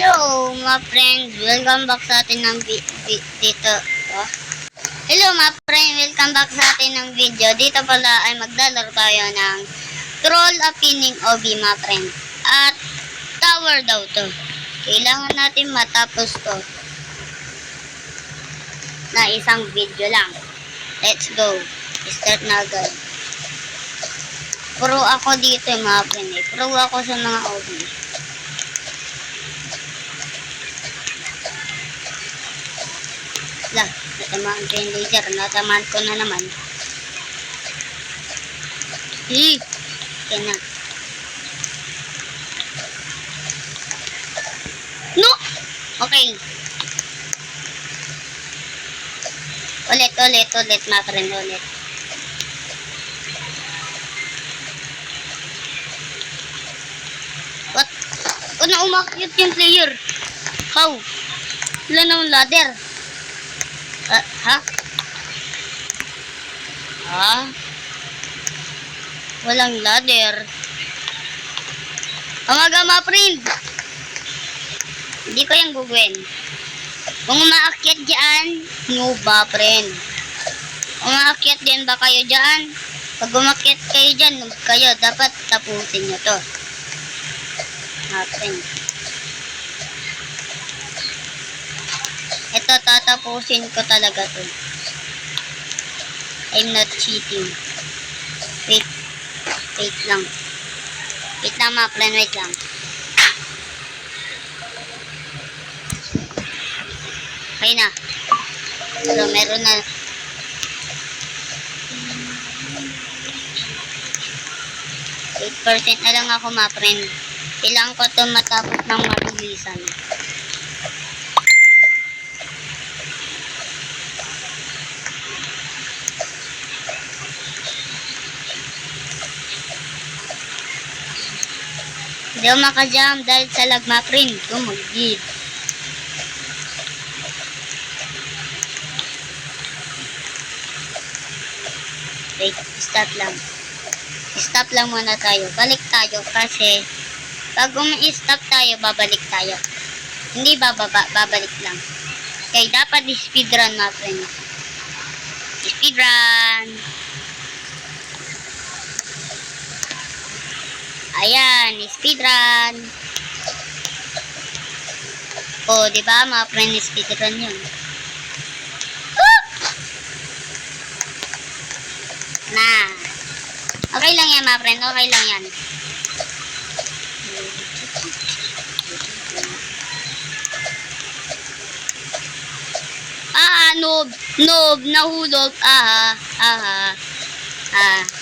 Hello, mga friend. Welcome back sa atin ng dito. Oh. Hello, mga friend. Welcome back sa atin ng video. Dito pala ay maglalaro tayo ng Troll Appealing OB, mga friend. At tower daw to. Kailangan natin matapos to na isang video lang. Let's go. Start na agad. Pro ako dito, mga friend. Eh. Pro ako sa mga OB. Lah, natamaan ko yung laser. Natamaan ko na naman. Eh, yan na. No! Okay. Ulit, ulit, ulit, mga friend, ulit. What? O na umakyat yung player. How? Wala namang ladder. Ah, ha? Ha? Walang ladder. Amaga mga friend. Hindi ko yung gugwin. Kung umaakyat dyan, no ba friend? Umaakyat din ba kayo dyan? Pag umakyat kayo dyan, kayo. Dapat tapusin nyo to. Friend. Ito, tatapusin ko talaga to. I'm not cheating. Wait. Wait lang. Wait lang mga friend, wait lang. Okay na. So, meron na. Percent na lang ako mga friend. Kailangan ko to matapos ng mabilisan. Hindi makajam dahil sa lag mga friend ko mag-give. Wait, stop lang. Stop lang muna tayo. Balik tayo kasi pag umi-stop tayo, babalik tayo. Hindi bababa, babalik lang. Okay, dapat speedrun friends. Speedrun! Ayan, speedrun. O, di ba mga friend, speedrun yun. Ah! Na. Okay lang yan mga friend, okay lang yan. Ah, noob, noob, nahulog, ah, ah, ah.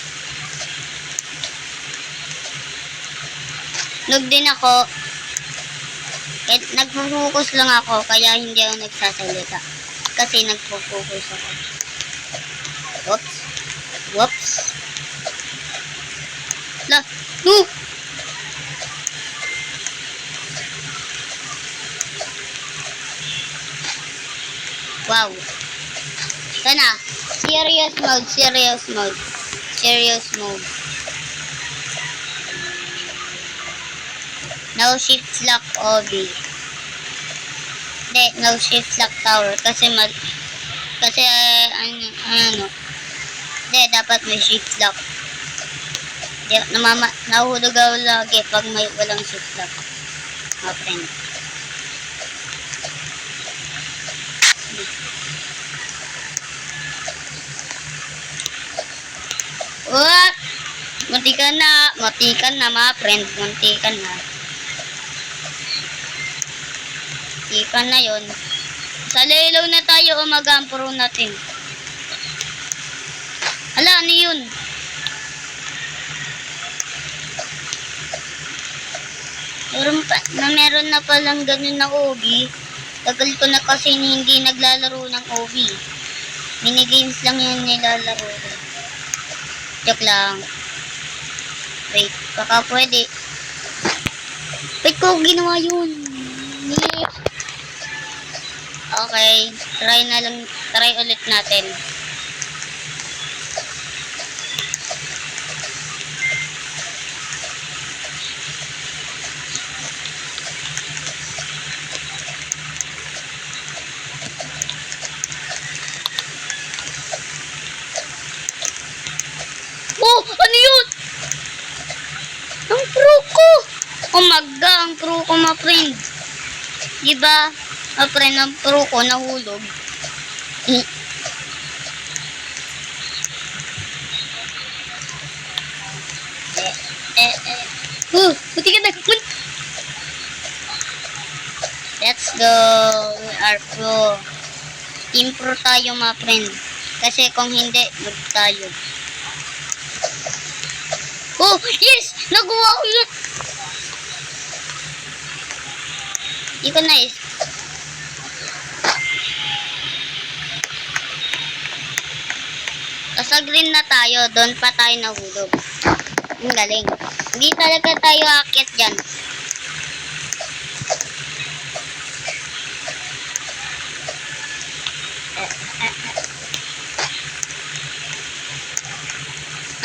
Noob din ako. Kahit nagpo-focus lang ako, kaya hindi ako nagsasalita. Kasi nagpo-focus ako. Whoops. Whoops. La, no! Wow. Ito na. Serious mode, serious mode. Serious mode. No shift lock OB. Hindi, no shift lock tower. Kasi mal... Kasi, ano, ano. Hindi, dapat may shift lock. Di, namama, nahuhulog ako lagi pag may walang shift lock. Mga friend. What? Muntikan na. Muntikan na mga friend. Muntikan na. Muntikan na yon. Sa lilaw na tayo umagampuro natin. Ala, ano yun? Meron pa, na meron na palang ganun na OB. Tagal ko na kasi hindi naglalaro ng OB. Minigames lang yun nilalaro ko. Joke lang. Wait, baka pwede. Wait ko, ginawa yun. Okay, try na lang, try ulit natin. Oh, ano yun? Ang crew ko! Oh Umaga, ang crew ko, mga friend. Diba? Diba? Friend, ang pro ko nahulog. Eh. Eh. Oh, buti ka na. Let's go. We are pro. Team pro tayo mga friend. Kasi kung hindi, mag tayo. Oh, yes! Nagawa ko yun! Hindi ko nais. Nasa green na tayo, doon pa tayo nahulog. Ang galing. Hindi talaga tayo akit dyan.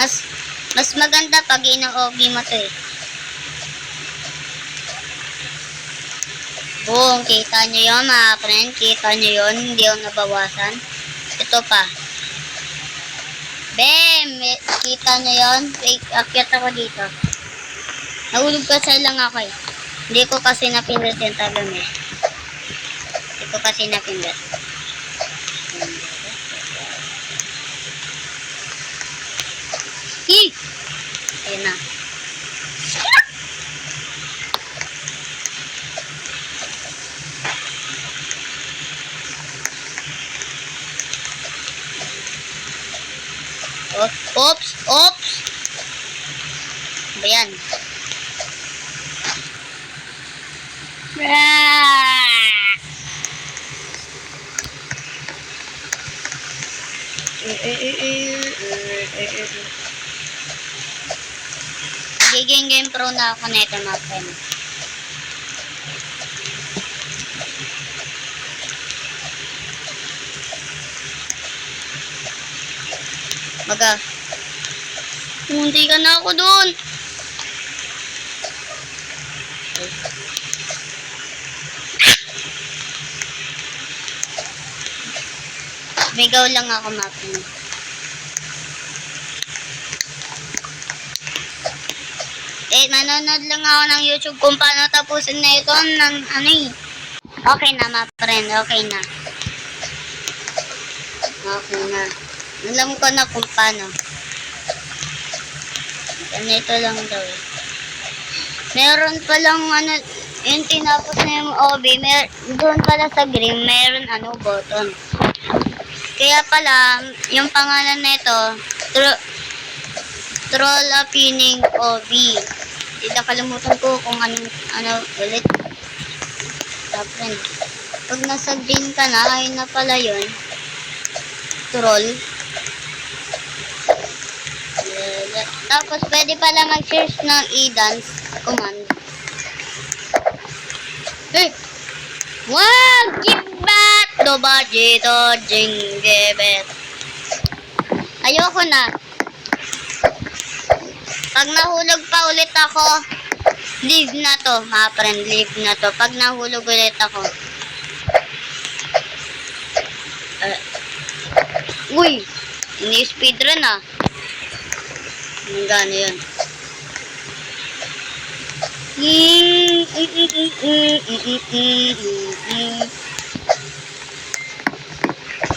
Mas mas maganda pag ino-OB mo to eh. Boom, kita nyo yun mga friend. Kita nyo yun. Hindi yung nabawasan. Ito pa. Bam! Kita nyo yun. Akyat ako dito. Nahulog kasi lang ako eh. Hindi ko kasi napindot yung talon eh. Hindi ko kasi napindot. Hi! Ayun na. Oops, oops, oops. Ba yan? Ah! Giging game pro na ako nito mga friend. Maga. Hindi ka na ako doon. Bigaw lang ako friend. Eh, nanonood lang ako ng YouTube kung paano tapusin na ito ng ano eh. Okay na, mga friend. Okay na. Okay na. Alam ko na kung paano. Ganito lang daw eh. Meron palang ano, yung tinapos na yung OB, mer doon pala sa green, meron ano, button. Kaya pala, yung pangalan nito, tro Troll Appealing OB. Hindi nakalimutan ko kung anong, ano, ulit. Friend. Pag nasa green ka na, ayun na pala yun. Troll. Tapos, pwede pala mag-search ng e-dance command. Hey! Wag! Gibat! Dobajito! Jingebet! Ayoko na. Pag nahulog pa ulit ako, leave na to, mga friend, leave na to. Pag nahulog ulit ako. Uh, uy! Ini-speedrun ah. Ang gano yun.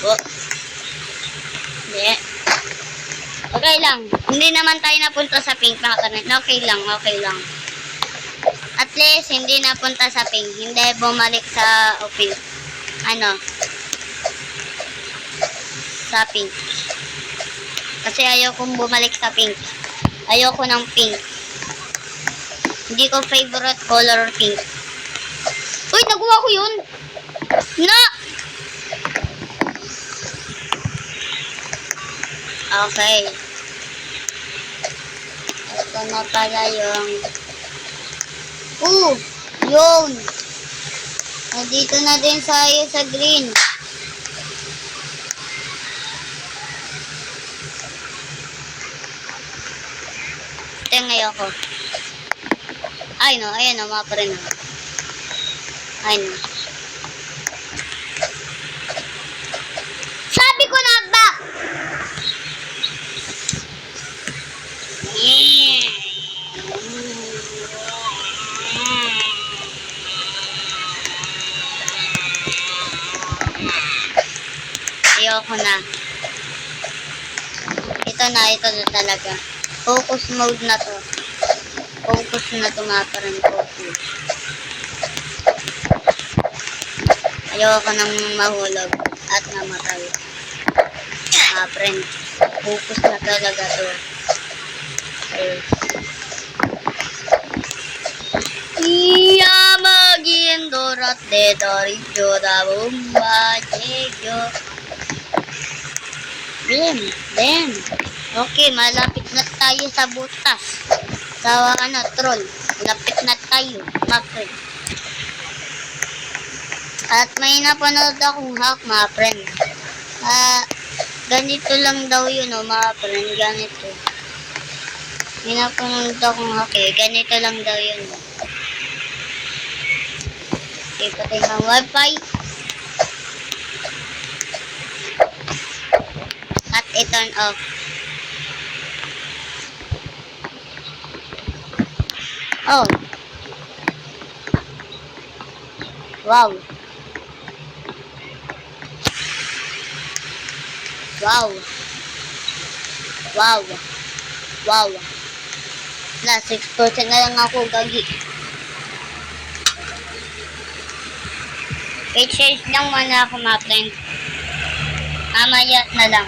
Oh. Hindi. Okay lang. Hindi naman tayo napunta sa pink mga kanan. Okay lang, okay lang. At least, hindi napunta sa pink. Hindi bumalik sa open. Ano? Sa pink. Kasi ayaw kong bumalik sa pink. Ayaw ko ng pink. Hindi ko favorite color pink. Uy, nagawa ko yun! Na! Okay. Ito na pala yung... Uh! Yun! Nandito na din tayo sa green. Patay ngayon ako. Ay no, ayan no, mapa rin ako. Ay no. Sabi ko na ba? Yeah. Ayoko na. Ito na, ito na talaga. Focus mode na to. Focus na to mga friend. Focus. Ayoko nang mahulog at namatay. Mga friend. Focus na talaga to. Okay. Iya maging dorat de dorillo da bomba llegyo. Bim, bim. Okay, malapit na tayo sa butas. Sa ano, troll. Lapit na tayo, mga. At may napanood akong hack, mga friend. Ah, ganito lang daw yun, oh, mga friend. Ganito. May napanood akong hack, eh. Ganito lang daw yun. oh. Okay, patay ng wifi. At i-turn off. Oh. Wow. Wow. Wow. Wow. Wala, 6% na lang ako gagi. Wait, shares lang muna ako mga friend. Mamaya na lang.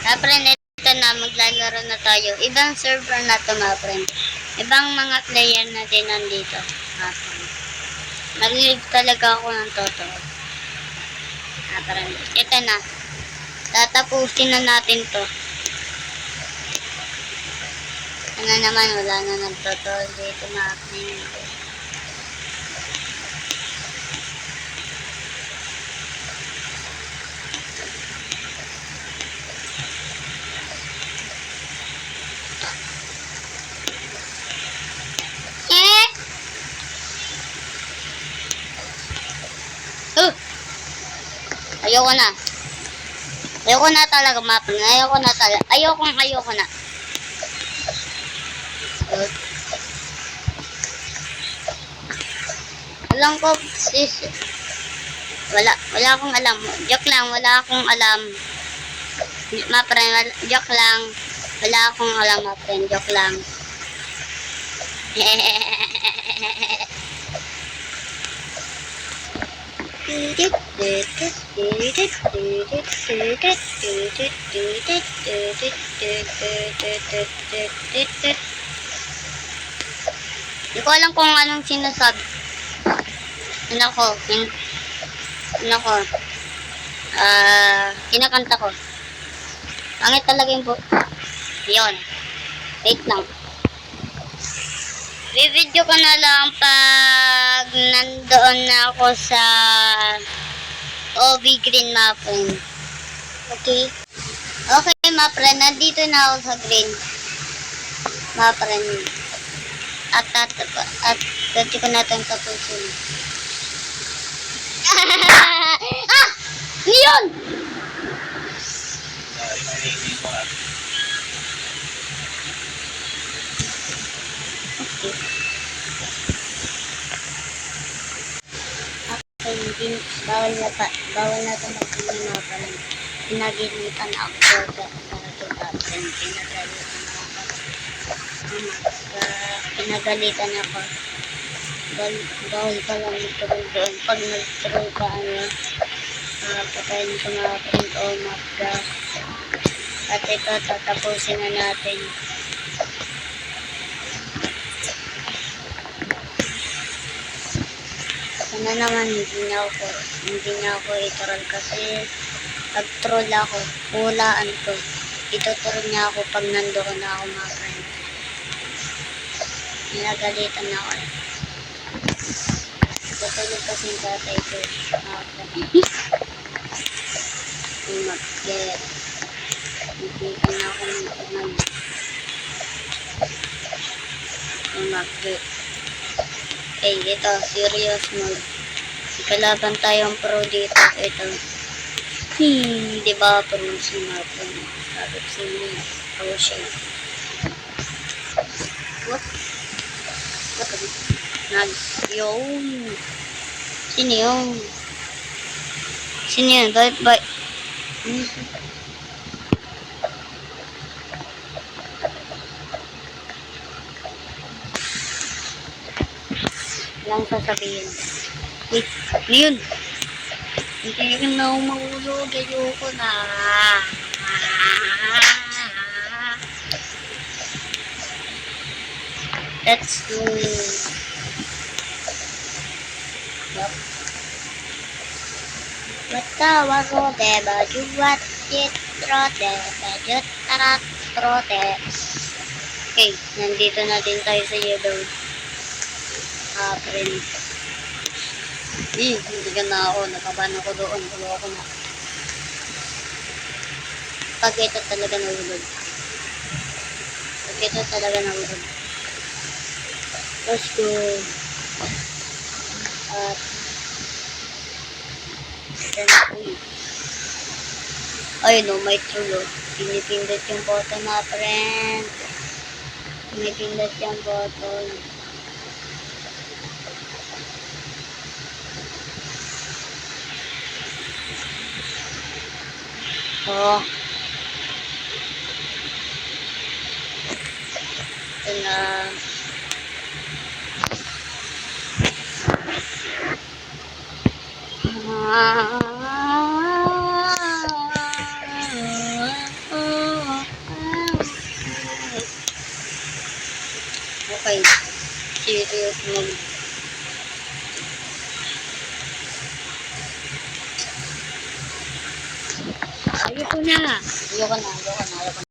Mga friend, ito na, maglalaro na tayo. Ibang server na to mga friend. Ibang mga player na din nandito. Friend. Nag-live talaga ako ng totoo. Mga friend, ito na. Tatapusin na natin to. Ano naman, wala na nagtotoo dito mga friend. Eh! Uh! Ayoko na. Ayoko na talaga map. Ayoko na talaga. Ayoko ayoko na. Alam ko, sis. Wala, wala akong alam. Joke lang, wala akong alam. Ma friend, joke lang. Wala akong alam, ma friend. Joke lang. Hindi ko alam kung anong sinasabi. Ano ko, kin, ano ko, ah, kinakanta ko. Pangit talaga yung po. Yun. Wait lang. Bibidyo ko na lang pag nandoon na ako sa OB Green Muffin. Okay? Okay, mga friend. Nandito na ako sa green. Mga friend. At, at, at, at, ko na itong tapusin. ah! Leon! Ako hindi, bawal na pa, bawal na ito rin. Pinagilitan ako sa sa natin. Pinagalitan ako. Um, sa, pinagalitan ako. Bawal, bawal pa lang magtuloy doon. Pag nagtuloy ka, ano, uh, patayin ko mga print o magda. At ito, tatapusin na natin. Sana naman hindi niya ako, hindi niya ako i-troll kasi pag troll ako, hulaan ko. Itutroll niya ako pag nandoon na ako mga friend. Nagalitan na ako. Tutulog kasi yung tatay ko. Mga friend. Umakyat. Hindi ko na ako nagtaman. Umakyat. Okay, ito, serious mode. Kalaban tayong pro dito. Ito. Hmm, di ba, pro si Martin. Sabi ko si Mia. Pro siya. What? What? Nag, yun. Sino yun? Sino yun? Bye, bye. Hmm. Lang sasabihin. Ano yun? Hindi ka na ako mahulog. Ayoko na. Let's do Yup. Matawa ko, diba? Juwat, trote, medyo tarat, trote. Okay, nandito na din tayo sa yellow. Ah, friend. Eh, hindi ka na ako. Nakaban ako doon. Tulo ako na. Pag ito talaga nahulog. Pag ito talaga nahulog. Let's go. At, then, uy. Ay, no, may tulo. Pinipindot yung button na, friend. Pinipindot yung button. Oh. Ito na. Okay. Serious mode. Ayoko na. Ayoko na, ayoko na, ayoko na.